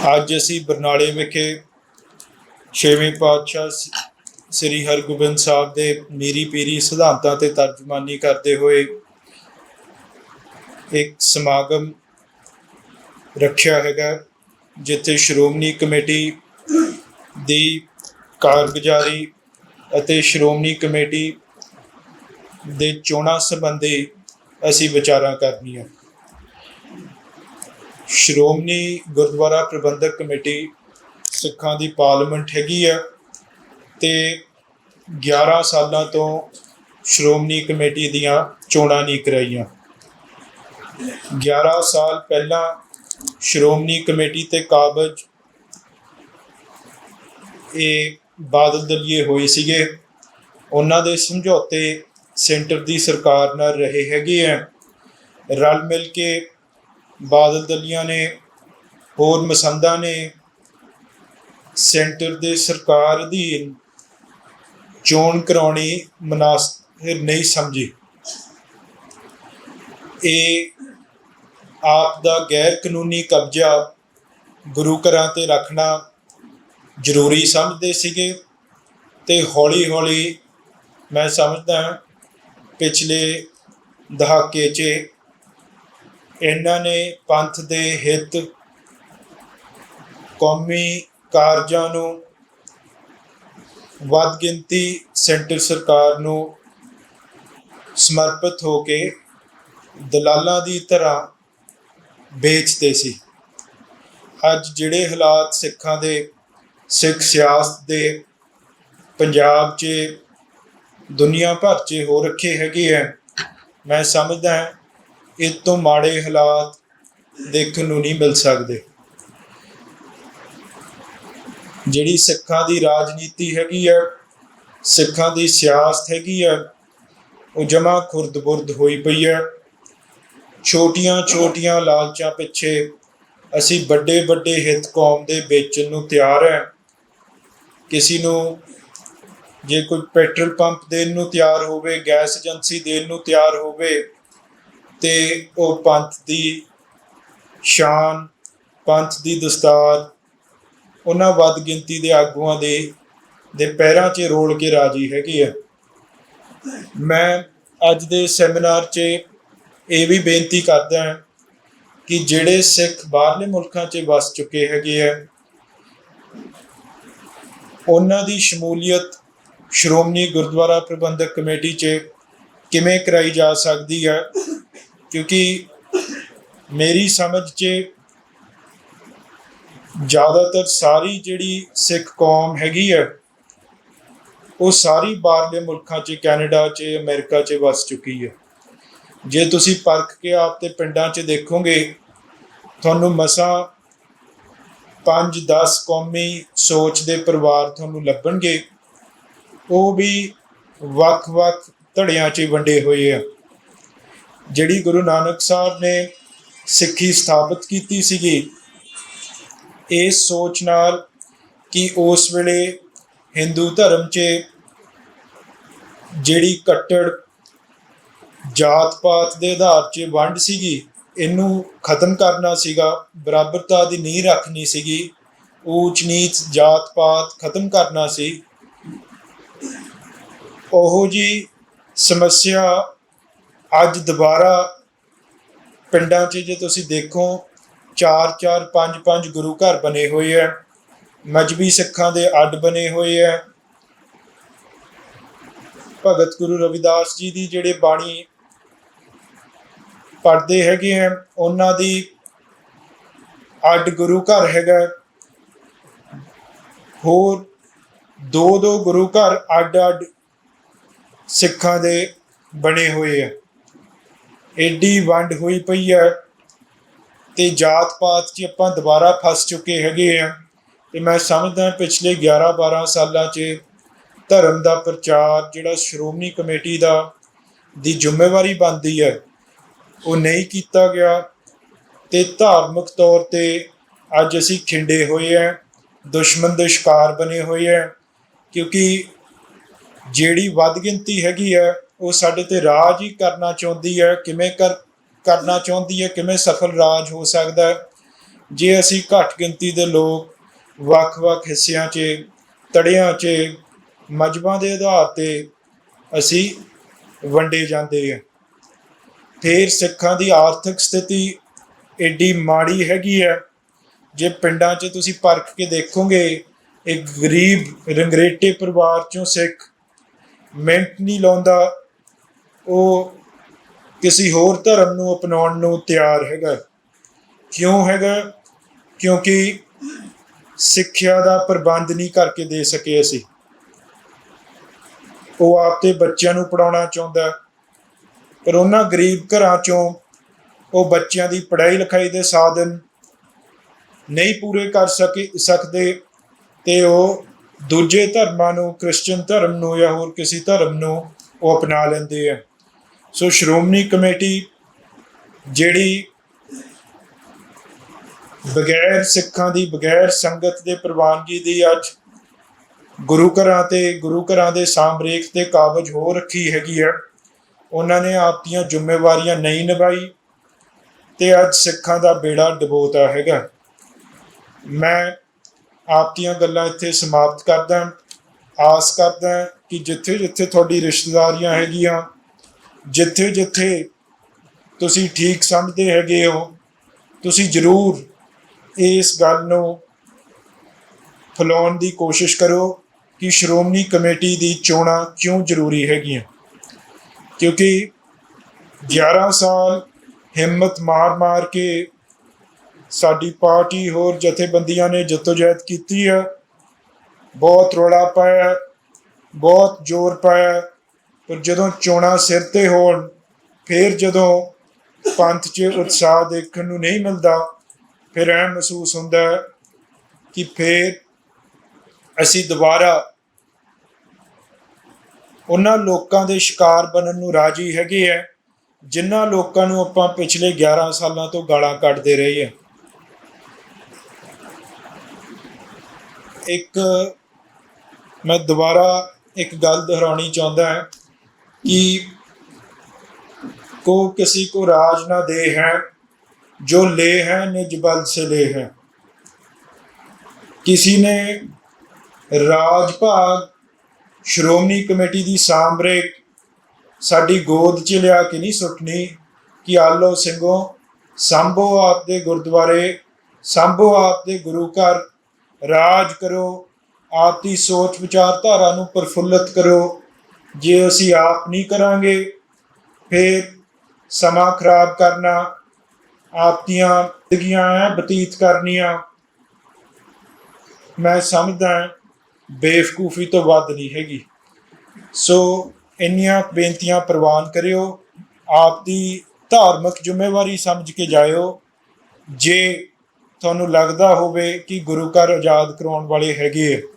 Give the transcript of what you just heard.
ਅੱਜ ਅਸੀਂ ਬਰਨਾਲੇ ਵਿਖੇ ਛੇਵੇਂ ਪਾਤਸ਼ਾਹ ਸ- ਸ੍ਰੀ ਹਰਗੋਬਿੰਦ ਸਾਹਿਬ ਦੇ ਮੀਰੀ ਪੀਰੀ ਸਿਧਾਂਤਾਂ ਤੇ ਤਰਜਮਾਨੀ ਕਰਦੇ ਹੋਏ ਇੱਕ ਸਮਾਗਮ ਰੱਖਿਆ ਹੈਗਾ, ਜਿੱਥੇ ਸ਼੍ਰੋਮਣੀ ਕਮੇਟੀ ਦੀ ਕਾਰਗੁਜ਼ਾਰੀ ਅਤੇ ਸ਼੍ਰੋਮਣੀ ਕਮੇਟੀ ਦੇ ਚੋਣਾਂ ਸੰਬੰਧੀ ਅਸੀਂ ਵਿਚਾਰਾਂ ਕਰਨੀਆਂ। ਸ਼੍ਰੋਮਣੀ ਗੁਰਦੁਆਰਾ ਪ੍ਰਬੰਧਕ ਕਮੇਟੀ ਸਿੱਖਾਂ ਦੀ ਪਾਰਲੀਮੈਂਟ ਹੈਗੀ ਆ ਤੇ 11 ਸਾਲਾਂ ਤੋਂ ਸ਼੍ਰੋਮਣੀ ਕਮੇਟੀ ਦੀਆਂ ਚੋਣਾਂ ਨਹੀਂ ਕਰਾਈਆਂ। 11 ਸਾਲ ਪਹਿਲਾਂ ਸ਼੍ਰੋਮਣੀ ਕਮੇਟੀ ਤੇ ਕਾਬਜ ਇਹ ਬਾਦਲ ਦਲੀਏ ਹੋਏ ਸੀਗੇ। ਉਹਨਾਂ ਦੇ ਸਮਝੌਤੇ ਸੈਂਟਰ ਦੀ ਸਰਕਾਰ ਨਾਲ ਰਹੇ ਹੈਗੇ ਆ। ਰਲ ਮਿਲ ਕੇ ਬਾਦਲ ਦਲੀਆਂ ਨੇ, ਹੋਰ ਮਸੰਦਾਂ ਨੇ, ਸੈਂਟਰ ਦੇ ਸਰਕਾਰ ਦੀ ਚੋਣ ਕਰਾਉਣੀ ਮਨਾਸਬ ਨਹੀਂ ਸਮਝੀ। ਇਹ ਆਪ ਦਾ ਗੈਰ ਕਾਨੂੰਨੀ ਕਬਜ਼ਾ ਗੁਰੂ ਘਰਾਂ ਤੇ ਰੱਖਣਾ ਜ਼ਰੂਰੀ ਸਮਝਦੇ ਸੀਗੇ ਤੇ ਹੌਲੀ ਹੌਲੀ ਮੈਂ ਸਮਝਦਾ ਪਿਛਲੇ ਦਹਾਕੇ 'ਚ ਇਹਨਾਂ ਨੇ ਪੰਥ ਦੇ ਹਿੱਤ, ਕੌਮੀ ਕਾਰਜਾਂ ਨੂੰ ਵੱਧ ਗਿਣਤੀ ਸੈਂਟਰ ਸਰਕਾਰ ਨੂੰ ਸਮਰਪਿਤ ਹੋ ਕੇ ਦਲਾਲਾਂ ਦੀ ਤਰ੍ਹਾਂ ਵੇਚਦੇ ਸੀ। ਅੱਜ ਜਿਹੜੇ ਹਾਲਾਤ ਸਿੱਖਾਂ ਦੇ, ਸਿੱਖ ਸਿਆਸਤ ਦੇ, ਪੰਜਾਬ 'ਚ ਦੁਨੀਆ ਭਰ 'ਚ ਹੋ ਰੱਖੇ ਹੈਗੇ ਆ, ਮੈਂ ਸਮਝਦਾ ਹਾਂ ਇਹ ਤੋਂ ਮਾੜੇ ਹਾਲਾਤ ਦੇਖਣ ਨੂੰ ਨਹੀਂ ਮਿਲ ਸਕਦੇ। ਜਿਹੜੀ ਸਿੱਖਾਂ ਦੀ ਰਾਜਨੀਤੀ ਹੈਗੀ ਹੈ, ਸਿੱਖਾਂ ਦੀ ਸਿਆਸਤ ਹੈਗੀ ਹੈ, ਉਹ ਜਮਾ ਖੁਰਦ-ਬੁਰਦ ਹੋਈ ਪਈ ਹੈ। ਛੋਟੀਆਂ ਛੋਟੀਆਂ ਲਾਲਚਾਂ ਪਿੱਛੇ ਅਸੀਂ ਵੱਡੇ ਵੱਡੇ ਹਿੱਤ ਕੌਮ ਦੇ ਵੇਚਣ ਨੂੰ ਤਿਆਰ ਹੈ। ਕਿਸੇ ਨੂੰ ਜੇ ਕੋਈ ਪੈਟਰੋਲ ਪੰਪ ਦੇਣ ਨੂੰ ਤਿਆਰ ਹੋਵੇ, ਗੈਸ ਏਜੰਸੀ ਦੇਣ ਨੂੰ ਤਿਆਰ ਹੋਵੇ ਤੇ ਉਹ ਪੰਥ ਦੀ ਸ਼ਾਨ, ਪੰਥ ਦੀ ਦਸਤਾਰ, ਉਹਨਾਂ ਵੱਧ ਗਿਣਤੀ ਦੇ ਆਗੂਆਂ ਦੇ ਦੇ ਪੈਰਾਂ 'ਚ ਰੋਲ ਕੇ ਰਾਜੀ ਹੈਗੇ ਆ। ਮੈਂ ਅੱਜ ਦੇ ਸੈਮੀਨਾਰ 'ਚ ਇਹ ਵੀ ਬੇਨਤੀ ਕਰਦਾ ਹਾਂ ਕਿ ਜਿਹੜੇ ਸਿੱਖ ਬਾਹਰਲੇ ਮੁਲਕਾਂ 'ਚ ਵਸ ਚੁੱਕੇ ਹੈਗੇ ਆ, ਉਹਨਾਂ ਦੀ ਸ਼ਮੂਲੀਅਤ ਸ਼੍ਰੋਮਣੀ ਗੁਰਦੁਆਰਾ ਪ੍ਰਬੰਧਕ ਕਮੇਟੀ 'ਚ ਕਿਵੇਂ ਕਰਾਈ ਜਾ ਸਕਦੀ ਹੈ ਕਿਉਂਕਿ ਮੇਰੀ ਸਮਝ 'ਚ ਜ਼ਿਆਦਾਤਰ ਸਾਰੀ ਜਿਹੜੀ ਸਿੱਖ ਕੌਮ ਹੈਗੀ ਹੈ ਉਹ ਸਾਰੀ ਬਾਹਰਲੇ ਮੁਲਕਾਂ 'ਚ, ਕੈਨੇਡਾ 'ਚ, ਅਮਰੀਕਾ 'ਚ ਵਸ ਚੁੱਕੀ ਹੈ ਜੇ ਤੁਸੀਂ ਪਰਖ ਕੇ ਆਪ ਤੇ ਪਿੰਡਾਂ 'ਚ ਦੇਖੋਗੇ, ਤੁਹਾਨੂੰ ਮਸਾਂ 5-10 ਕੌਮੀ ਸੋਚ ਦੇ ਪਰਿਵਾਰ ਤੁਹਾਨੂੰ ਲੱਭਣਗੇ। ਉਹ ਵੀ ਵੱਖ-ਵੱਖ ਧੜਿਆਂ 'ਚ ਵੰਡੇ ਹੋਏ ਆ। ਜਿਹੜੀ ਗੁਰੂ ਨਾਨਕ ਸਾਹਿਬ ਨੇ ਸਿੱਖੀ ਸਥਾਪਿਤ ਕੀਤੀ ਸੀਗੀ ਇਸ ਸੋਚ ਨਾਲ ਕਿ ਉਸ ਵੇਲੇ ਹਿੰਦੂ ਧਰਮ 'ਚ ਜਿਹੜੀ ਕੱਟੜ ਜਾਤ ਪਾਤ ਦੇ ਆਧਾਰ 'ਚ ਵੰਡ ਸੀਗੀ, ਇਹਨੂੰ ਖਤਮ ਕਰਨਾ ਸੀਗਾ, ਬਰਾਬਰਤਾ ਦੀ ਨੀਂਹ ਰੱਖਣੀ ਸੀਗੀ ਊਚ ਨੀਚ ਜਾਤ ਪਾਤ ਖਤਮ ਕਰਨਾ ਸੀ। ਉਹ ਜੀ ਸਮੱਸਿਆ ਅੱਜ ਦੁਬਾਰਾ ਪਿੰਡਾਂ 'ਚ ਜੇ ਤੁਸੀਂ ਦੇਖੋ, ਚਾਰ ਚਾਰ, ਪੰਜ ਪੰਜ ਗੁਰੂ ਘਰ ਬਣੇ ਹੋਏ ਆ। ਮਜਬੀ ਸਿੱਖਾਂ ਦੇ ਅੱਡ ਬਣੇ ਹੋਏ ਆ। ਭਗਤ ਗੁਰੂ ਰਵਿਦਾਸ ਜੀ ਦੀ ਜਿਹੜੇ ਬਾਣੀ ਪੜ੍ਹਦੇ ਹੈਗੇ ਆ, ਉਹਨਾਂ ਦੀ ਅੱਡ ਗੁਰੂ ਘਰ ਹੈਗਾ। ਹੋਰ ਦੋ ਦੋ ਗੁਰੂ ਘਰ ਅੱਡ ਅੱਡ ਸਿੱਖਾਂ ਦੇ ਬਣੇ ਹੋਏ ਆ। ਏਡੀ ਵੰਡ ਹੋਈ ਪਈ ਹੈ ਤੇ ਜਾਤ ਪਾਤ 'ਚ ਆਪਾਂ ਦੁਬਾਰਾ ਫਸ ਚੁੱਕੇ ਹੈਗੇ ਆ। ਤੇ ਮੈਂ ਸਮਝਦਾ ਪਿਛਲੇ 11 12 ਸਾਲਾਂ 'ਚ ਧਰਮ ਦਾ ਪ੍ਰਚਾਰ, ਜਿਹੜਾ ਸ਼੍ਰੋਮਣੀ ਕਮੇਟੀ ਦਾ, ਦੀ ਜ਼ਿੰਮੇਵਾਰੀ ਬਣਦੀ ਹੈ, ਉਹ ਨਹੀਂ ਕੀਤਾ ਗਿਆ। ਤੇ ਧਾਰਮਿਕ ਤੌਰ ਤੇ ਅੱਜ ਅਸੀਂ ਖਿੰਡੇ ਹੋਏ ਆ, ਦੁਸ਼ਮਣ ਦੇ ਸ਼ਿਕਾਰ ਬਣੇ ਹੋਏ ਆ, ਕਿਉਂਕਿ ਜਿਹੜੀ ਵੱਧ ਗਿਣਤੀ ਹੈਗੀ ਹੈ ਉਹ ਸਾਡੇ ਤੇ ਰਾਜ ਹੀ ਕਰਨਾ ਚਾਹੁੰਦੀ ਹੈ, ਕਿਵੇਂ ਕਰ, ਕਰਨਾ ਚਾਹੁੰਦੀ ਹੈ, ਕਿਵੇਂ ਸਫਲ ਰਾਜ ਹੋ ਸਕਦਾ ਹੈ। ਜੇ ਅਸੀਂ ਘੱਟ ਗਿਣਤੀ ਦੇ ਲੋਕ ਵੱਖ-ਵੱਖ ਹਿੱਸਿਆਂ 'ਚ, ਤੜਿਆਂ 'ਚ ਮਜ਼ਬਾਂ ਦੇ ਆਧਾਰ ਤੇ ਅਸੀਂ ਵੰਡੇ ਜਾਂਦੇ ਆ ਫਿਰ ਸਿੱਖਾਂ ਦੀ ਆਰਥਿਕ ਸਥਿਤੀ ਏਡੀ ਮਾੜੀ ਹੈਗੀ ਹੈ। ਜੇ ਪਿੰਡਾਂ 'ਚ ਤੁਸੀਂ ਪਰਖ ਕੇ ਦੇਖੋਗੇ, ਇੱਕ ਗਰੀਬ ਰੰਗਰੇਟੇ ਪਰਿਵਾਰ 'ਚੋਂ ਸਿੱਖ ਮਿੰਟ ਨਹੀਂ ਲਾਉਂਦਾ ਉਹ ਕਿਸੇ ਹੋਰ ਧਰਮ ਨੂੰ ਅਪਣਾਉਣ ਨੂੰ ਤਿਆਰ ਹੈਗਾ। ਕਿਉਂ ਹੈਗਾ? ਕਿਉਂਕਿ ਸਿੱਖਿਆ ਦਾ ਪ੍ਰਬੰਧ ਨਹੀਂ ਕਰਕੇ ਦੇ ਸਕੇ ਅਸੀਂ। ਉਹ ਆਪਦੇ ਬੱਚਿਆਂ ਨੂੰ ਪੜਾਉਣਾ ਚਾਹੁੰਦਾ ਪਰ ਉਹਨਾਂ ਗਰੀਬ ਘਰਾਂ ਚੋਂ ਉਹ ਬੱਚਿਆਂ ਦੀ ਪੜ੍ਹਾਈ ਲਿਖਾਈ ਦੇ ਸਾਧਨ ਨਹੀਂ ਪੂਰੇ ਕਰ ਸਕੇ, ਸਕਦੇ ਤੇ ਉਹ ਦੂਜੇ ਧਰਮਾਂ ਨੂੰ, ਕ੍ਰਿਸਚੀਅਨ ਧਰਮ ਨੂੰ ਜਾਂ ਹੋਰ ਕਿਸੇ ਧਰਮ ਨੂੰ ਉਹ ਅਪਣਾ ਲੈਂਦੇ ਆ। ਸੋ ਸ਼੍ਰੋਮਣੀ ਕਮੇਟੀ ਜਿਹੜੀ ਬਗੈਰ ਸਿੱਖਾਂ ਦੀ, ਬਗੈਰ ਸੰਗਤ ਦੇ ਪ੍ਰਵਾਨਗੀ ਦੀ ਅੱਜ ਗੁਰੂ ਘਰਾਂ ਤੇ, ਗੁਰੂ ਘਰਾਂ ਦੇ ਸਾਮਰੇਖ ਤੇ ਕਾਬਜ ਹੋ ਰੱਖੀ ਹੈਗੀ ਹੈ। ਉਹਨਾਂ ਨੇ ਆਪ ਦੀਆਂ ਜ਼ਿੰਮੇਵਾਰੀਆਂ ਨਹੀਂ ਨਿਭਾਈ ਤੇ ਅੱਜ ਸਿੱਖਾਂ ਦਾ ਬੇੜਾ ਡਬੋਤਾ ਹੈਗਾ। ਮੈਂ ਆਪ ਦੀਆਂ ਗੱਲਾਂ ਇੱਥੇ ਸਮਾਪਤ ਕਰਦਾ। ਆਸ ਕਰਦਾ ਕਿ ਜਿੱਥੇ ਜਿੱਥੇ ਤੁਹਾਡੀ ਰਿਸ਼ਤੇਦਾਰੀਆਂ ਹੈਗੀਆਂ ਜਿੱਥੇ ਜਿੱਥੇ ਤੁਸੀਂ ਠੀਕ ਸਮਝਦੇ ਹੈਗੇ ਹੋ, ਤੁਸੀਂ ਜ਼ਰੂਰ ਇਸ ਗੱਲ ਨੂੰ ਫੈਲਾਉਣ ਦੀ ਕੋਸ਼ਿਸ਼ ਕਰੋ ਕਿ ਸ਼੍ਰੋਮਣੀ ਕਮੇਟੀ ਦੀ ਚੋਣਾਂ ਕਿਉਂ ਜ਼ਰੂਰੀ ਹੈਗੀਆਂ। ਕਿਉਂਕਿ 11 ਸਾਲ ਹਿੰਮਤ ਮਾਰ-ਮਾਰ ਕੇ ਸਾਡੀ ਪਾਰਟੀ ਹੋਰ ਜਥੇਬੰਦੀਆਂ ਨੇ ਜਦੋਜਹਿਦ ਕੀਤੀ ਹੈ ਬਹੁਤ ਰੌਲਾ ਪਾਇਆ, ਬਹੁਤ ਜ਼ੋਰ ਪਾਇਆ ਪਰ ਜਦੋਂ ਚੋਣਾਂ ਸਿਰ ਤੇ ਹੋਣ, ਫਿਰ ਜਦੋਂ ਪੰਥ 'ਚ ਉਤਸ਼ਾਹ ਦੇਖਣ ਨੂੰ ਨਹੀਂ ਮਿਲਦਾ, ਫਿਰ ਐ ਮਹਿਸੂਸ ਹੁੰਦਾ ਕਿ ਫਿਰ ਅਸੀਂ ਦੁਬਾਰਾ ਉਹਨਾਂ ਲੋਕਾਂ ਦੇ ਸ਼ਿਕਾਰ ਬਣਨ ਨੂੰ ਰਾਜੀ ਹੈਗੇ ਆ ਜਿਨ੍ਹਾਂ ਲੋਕਾਂ ਨੂੰ ਆਪਾਂ ਪਿਛਲੇ 11 ਸਾਲਾਂ ਤੋਂ ਗਾਲਾਂ ਕੱਢਦੇ ਰਹੇ ਆ ਇੱਕ ਮੈਂ ਦੁਬਾਰਾ ਇੱਕ ਗੱਲ ਦੁਹਰਾਉਣੀ ਚਾਹੁੰਦਾ ਹਾਂ ਕਿ को किसी को राज ना दे है जो ले है निज बल से ले है किसी ने ਰਾਜ ਭਾਗ ਸ਼੍ਰੋਮਣੀ ਕਮੇਟੀ ਦੀ ਸਾਮਰੇਕ ਸਾਡੀ ਗੋਦ 'ਚ ਲਿਆ ਕੇ ਨਹੀਂ ਸੁੱਟਣੀ ਕਿ ਆਲੋ ਸਿੰਘੋ ਸੰਭੋ ਆਪ ਦੇ ਗੁਰਦੁਆਰੇ ਸੰਭੋ ਆਪ ਦੇ ਗੁਰੂ ਘਰ ਰਾਜ ਕਰੋ ਆਪ ਦੀ ਸੋਚ ਵਿਚਾਰਧਾਰਾ ਨੂੰ ਪ੍ਰਫੁੱਲਤ ਕਰੋ ਜੇ ਅਸੀਂ ਆਪ ਨਹੀਂ ਕਰਾਂਗੇ, ਫਿਰ ਸਮਾਂ ਖਰਾਬ ਕਰਨਾ, ਆਪ ਦੀਆਂ ਜ਼ਿੰਦਗੀਆਂ ਬਤੀਤ ਕਰਨੀਆਂ। ਮੈਂ ਸਮਝਦਾ ਬੇਵਕੂਫੀ ਤੋਂ ਵੱਧ ਨਹੀਂ ਹੈਗੀ। ਸੋ ਇੰਨੀਆਂ ਬੇਨਤੀਆਂ ਪ੍ਰਵਾਨ ਕਰਿਓ, ਆਪ ਦੀ ਧਾਰਮਿਕ ਜ਼ਿੰਮੇਵਾਰੀ ਸਮਝ ਕੇ ਜਾਇਓ। ਜੇ ਤੁਹਾਨੂੰ ਲੱਗਦਾ ਹੋਵੇ ਕਿ ਗੁਰੂ ਘਰ ਆਜ਼ਾਦ ਕਰਾਉਣ ਵਾਲੇ ਹੈਗੇ ਆ